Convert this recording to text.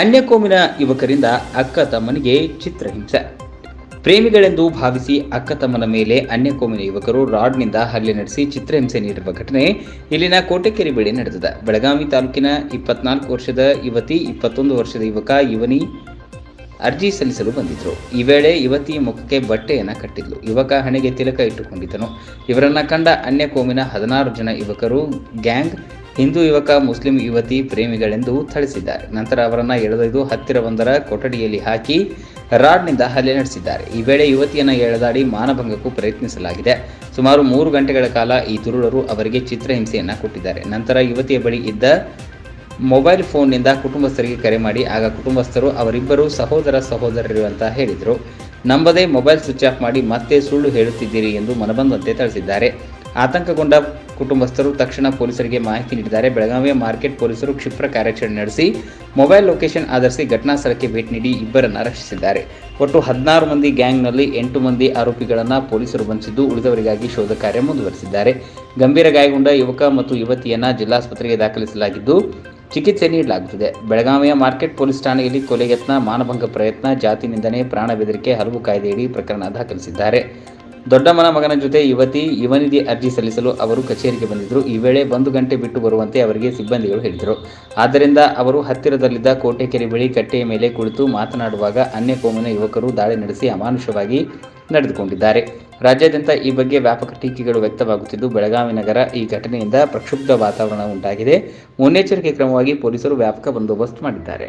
ಅನ್ಯಕೋಮಿನ ಯುವಕರಿಂದ ಅಕ್ಕ ತಮ್ಮನಿಗೆ ಚಿತ್ರಹಿಂಸೆ. ಪ್ರೇಮಿಗಳೆಂದು ಭಾವಿಸಿ ಅಕ್ಕ ತಮ್ಮನ ಮೇಲೆ ಅನ್ಯಕೋಮಿನ ಯುವಕರು ರಾಡ್ನಿಂದ ಹಲ್ಲೆ ನಡೆಸಿ ಚಿತ್ರಹಿಂಸೆ ನೀಡಿರುವ ಘಟನೆ ಇಲ್ಲಿನ ಕೋಟೆಕೆರೆ ಬಳಿ ನಡೆದಿದೆ. ಬೆಳಗಾವಿ ತಾಲೂಕಿನ ಇಪ್ಪತ್ನಾಲ್ಕು ವರ್ಷದ ಯುವತಿ, ಇಪ್ಪತ್ತೊಂದು ವರ್ಷದ ಯುವಕ, ಯುವನಿ ಅರ್ಜಿ ಸಲ್ಲಿಸಲು ಬಂದಿದ್ರು. ಈ ವೇಳೆ ಯುವತಿ ಮುಖಕ್ಕೆ ಬಟ್ಟೆಯನ್ನು ಕಟ್ಟಿದ್ಲು. ಯುವಕ ಹಣೆಗೆ ತಿಲಕ ಇಟ್ಟುಕೊಂಡಿದ್ದನು. ಇವರನ್ನ ಕಂಡ ಅನ್ಯ ಕೋಮಿನ ಹದಿನಾರು ಜನ ಯುವಕರು ಗ್ಯಾಂಗ್ ಹಿಂದೂ ಯುವಕ, ಮುಸ್ಲಿಂ ಯುವತಿ ಪ್ರೇಮಿಗಳೆಂದು ಥಳಿಸಿದ್ದಾರೆ. ನಂತರ ಅವರನ್ನ ಎಳೆದೊಯ್ದು ಹತ್ತಿರವೊಂದರ ಕೊಠಡಿಯಲ್ಲಿ ಹಾಕಿ ರಾಡ್ನಿಂದ ಹಲ್ಲೆ ನಡೆಸಿದ್ದಾರೆ. ಈ ವೇಳೆ ಯುವತಿಯನ್ನ ಎಳೆದಾಡಿ ಮಾನಭಂಗಕ್ಕೂ ಪ್ರಯತ್ನಿಸಲಾಗಿದೆ. ಸುಮಾರು ಮೂರು ಗಂಟೆಗಳ ಕಾಲ ಈ ದುರುಳರು ಅವರಿಗೆ ಚಿತ್ರಹಿಂಸೆಯನ್ನ ಕೊಟ್ಟಿದ್ದಾರೆ. ನಂತರ ಯುವತಿಯ ಬಳಿ ಇದ್ದ ಮೊಬೈಲ್ ಫೋನ್ನಿಂದ ಕುಟುಂಬಸ್ಥರಿಗೆ ಕರೆ ಮಾಡಿ, ಆಗ ಕುಟುಂಬಸ್ಥರು ಅವರಿಬ್ಬರು ಸಹೋದರ ಸಹೋದರರು ಅಂತ ಹೇಳಿದರು. ನಂಬದೇ ಮೊಬೈಲ್ ಸ್ವಿಚ್ ಆಫ್ ಮಾಡಿ ಮತ್ತೆ ಸುಳ್ಳು ಹೇಳುತ್ತಿದ್ದೀರಿ ಎಂದು ಮನಬಂದಂತೆ ತಿಳಿಸಿದ್ದಾರೆ ಆತಂಕಗೊಂಡ ಕುಟುಂಬಸ್ಥರು ತಕ್ಷಣ ಪೊಲೀಸರಿಗೆ ಮಾಹಿತಿ ನೀಡಿದ್ದಾರೆ. ಬೆಳಗಾವಿಯ ಮಾರ್ಕೆಟ್ ಪೊಲೀಸರು ಕ್ಷಿಪ್ರ ಕಾರ್ಯಾಚರಣೆ ನಡೆಸಿ ಮೊಬೈಲ್ ಲೊಕೇಶನ್ ಆಧರಿಸಿ ಘಟನಾ ಸ್ಥಳಕ್ಕೆ ಭೇಟಿ ನೀಡಿ ಇಬ್ಬರನ್ನು ರಕ್ಷಿಸಿದ್ದಾರೆ. ಒಟ್ಟು ಹದಿನಾರು ಮಂದಿ ಗ್ಯಾಂಗ್ನಲ್ಲಿ ಎಂಟು ಮಂದಿ ಆರೋಪಿಗಳನ್ನು ಪೊಲೀಸರು ಬಂಧಿಸಿದ್ದು ಉಳಿದವರಿಗಾಗಿ ಶೋಧ ಕಾರ್ಯ ಮುಂದುವರೆಸಿದ್ದಾರೆ. ಗಂಭೀರ ಗಾಯಗೊಂಡ ಯುವಕ ಮತ್ತು ಯುವತಿಯನ್ನು ಜಿಲ್ಲಾಸ್ಪತ್ರೆಗೆ ದಾಖಲಿಸಲಾಗಿದ್ದು ಚಿಕಿತ್ಸೆ ನೀಡಲಾಗುತ್ತಿದೆ. ಬೆಳಗಾವಿಯ ಮಾರ್ಕೆಟ್ ಪೊಲೀಸ್ ಠಾಣೆಯಲ್ಲಿ ಕೊಲೆಯತ್ನ ಮಾನಭಂಗ ಪ್ರಯತ್ನ, ಜಾತಿ ನಿಂದನೆ, ಪ್ರಾಣ ಬೆದರಿಕೆ, ಹಲವು ಕಾಯ್ದೆಯಡಿ ಪ್ರಕರಣ ದಾಖಲಿಸಿದ್ದಾರೆ. ದೊಡ್ಡಮ್ಮನ ಮಗನ ಜೊತೆ ಯುವತಿ ಯುವನಿಧಿ ಅರ್ಜಿ ಸಲ್ಲಿಸಲು ಅವರು ಕಚೇರಿಗೆ ಬಂದಿದ್ದರು ಈ ವೇಳೆ ಒಂದು ಗಂಟೆ ಬಿಟ್ಟು ಬರುವಂತೆ ಅವರಿಗೆ ಸಿಬ್ಬಂದಿಗಳು ಹೇಳಿದರು. ಆದ್ದರಿಂದ ಅವರು ಹತ್ತಿರದಲ್ಲಿದ್ದ ಕೋಟೆಕೆರೆ ಬಳಿ ಕಟ್ಟೆಯ ಮೇಲೆ ಕುಳಿತು ಮಾತನಾಡುವಾಗ ಅನ್ಯ ಕೋಮಿನ ಯುವಕರು ದಾಳಿ ನಡೆಸಿ ಅಮಾನುಷವಾಗಿ ನಡೆದುಕೊಂಡಿದ್ದಾರೆ. ರಾಜ್ಯಾದ್ಯಂತ ಈ ಬಗ್ಗೆ ವ್ಯಾಪಕ ಟೀಕೆಗಳು ವ್ಯಕ್ತವಾಗುತ್ತಿದ್ದು, ಬೆಳಗಾವಿ ನಗರ ಈ ಘಟನೆಯಿಂದ ಪ್ರಕ್ಷುಬ್ಧ ವಾತಾವರಣ ಉಂಟಾಗಿದೆ. ಮುನ್ನೆಚ್ಚರಿಕೆ ಕ್ರಮವಾಗಿ ಪೊಲೀಸರು ವ್ಯಾಪಕ ಬಂದೋಬಸ್ತ್ ಮಾಡಿದ್ದಾರೆ.